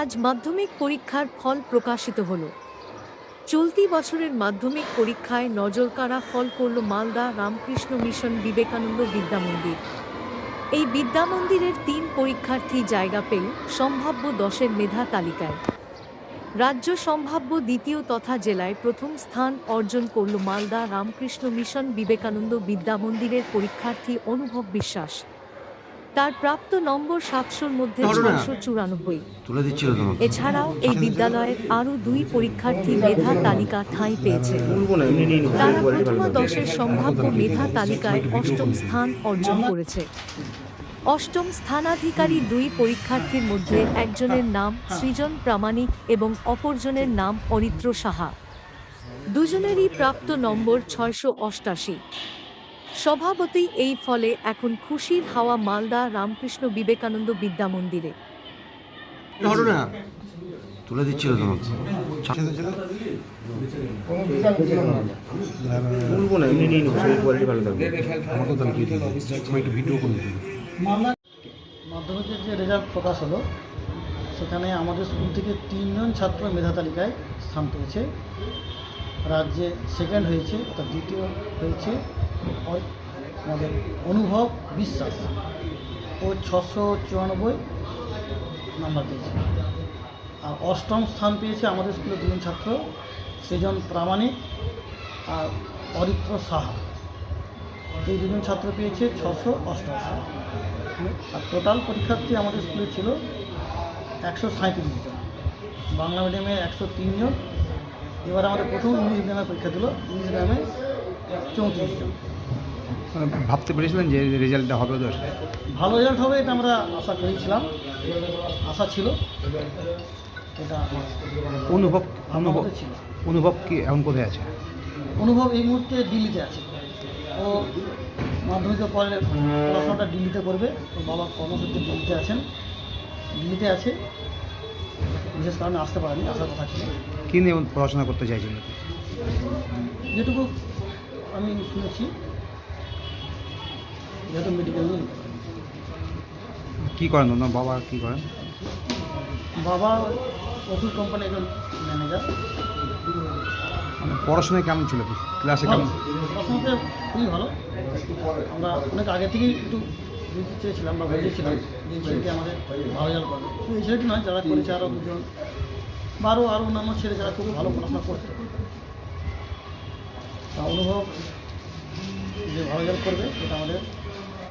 আজ মাধ্যমিক পরীক্ষার ফল প্রকাশিত হল। চলতি বছরের মাধ্যমিক পরীক্ষায় নজরকাড়া ফল করল মালদা রামকৃষ্ণ মিশন বিবেকানন্দ বিদ্যামন্দির এই বিদ্যামন্দিরের তিন পরীক্ষার্থী জায়গা পেল সম্ভাব্য দশের মেধা তালিকায়। রাজ্য সম্ভাব্য দ্বিতীয় তথা জেলায় প্রথম স্থান অর্জন করল মালদা রামকৃষ্ণ মিশন বিবেকানন্দ বিদ্যামন্দিরের পরীক্ষার্থী অনুভব বিশ্বাস। তার প্রাপ্ত নম্বর সাতশোর মধ্যে ছয়শো চুরানব্বই। এছাড়াও এই বিদ্যালয়ের আরও দুই পরীক্ষার্থী মেধা তালিকা ঠাঁই পেয়েছে। তারা প্রথম দশের সম্ভাব্য মেধা তালিকায় অষ্টম স্থান অর্জন করেছে। অষ্টম স্থানাধিকারী দুই পরীক্ষার্থীর মধ্যে একজনের নাম সৃজন প্রামাণিক এবং অপরজনের নাম অরিত্র সাহা। দুজনেরই প্রাপ্ত নম্বর ছয়শো অষ্টাশি। স্বভাবতই এই ফলে এখন খুশির হাওয়া মালদা রামকৃষ্ণ বিবেকানন্দ বিদ্যামন্দিরে ধরো না। তুলে দিচ্ছিল তোমাকে। বলব না এমনি নিয়ে নিবো শরীর কোয়ালিটি ভালো থাকবে। আমাকে তাহলে আমি একটু ভিডিও করে দিবি। মাধ্যমিকের যে রেজাল্ট প্রকাশ হলো সেখানে আমাদের স্কুল থেকে তিনজন ছাত্র মেধা তালিকায় স্থান পেয়েছে। রাজ্যে সেকেন্ড হয়েছে অর্থাৎ দ্বিতীয় হয়েছে। আমাদের অনুভব, বিশ্বাস। ও ছশো চুরানব্বই নাম্বার পেয়েছে। আর অষ্টম স্থান পেয়েছে আমাদের স্কুলের দুজন ছাত্র, সৃজন প্রামাণিক আর অরিত্র সাহা। এই দুজন ছাত্র পেয়েছে ছশো অষ্টআশি। আর টোটাল পরীক্ষার্থী আমাদের স্কুলে ছিল একশো সাঁত্রিশ জন। বাংলা মিডিয়ামে একশো তিনজন এবার আমাদের প্রথম ইংলিশ মিডিয়ামে পরীক্ষা দিল। ইংলিশ মিডিয়ামে চৌত্রিশ জন ভাবতে পেরেছিলেন যে রেজাল্টটা হবে ওদের? ভালো রেজাল্ট হবে এটা আমরা আশা করেছিলাম। আশা ছিল। এটা অনুভব অনুভব ছিল। অনুভব কি এখন কোথায় আছে? অনুভব এই মুহূর্তে দিল্লিতে আছে। ও মাধ্যমিকের পরে পড়াশোনাটা দিল্লিতে করবে। ওর বাবা কর্মসূত্রে দিল্লিতে আছেন। দিল্লিতে আছে। বিশেষ কারণে আসতে পারেনি আসার কথা ছিল। কী নিয়ে পড়াশোনা করতে চাইছিলেন যেটুকু আমি শুনেছি যেহেতু মেডিকেল নিয়ে। কী করেন ওনার বাবা কী করেন? বাবা ওষুধ কোম্পানির একজন ম্যানেজার মানে পড়াশোনায় কেমন ছিল? ক্লাসে কেমন? পড়াশোনাতে খুবই ভালো। আমরা অনেক আগে থেকেই একটু বুঝতে চেয়েছিলাম বা বুঝেছিলাম যে ছেলেটি আমাদের ভালো রেজাল্ট করবে শুধু এই ছেলেটি নয় যারা করেছে আরও দুজন বা আরও আরও অন্যান্য ছেলে যারা খুব ভালো পড়াশোনা করতো। অনুভব যে ভালো করবে সেটা আমাদের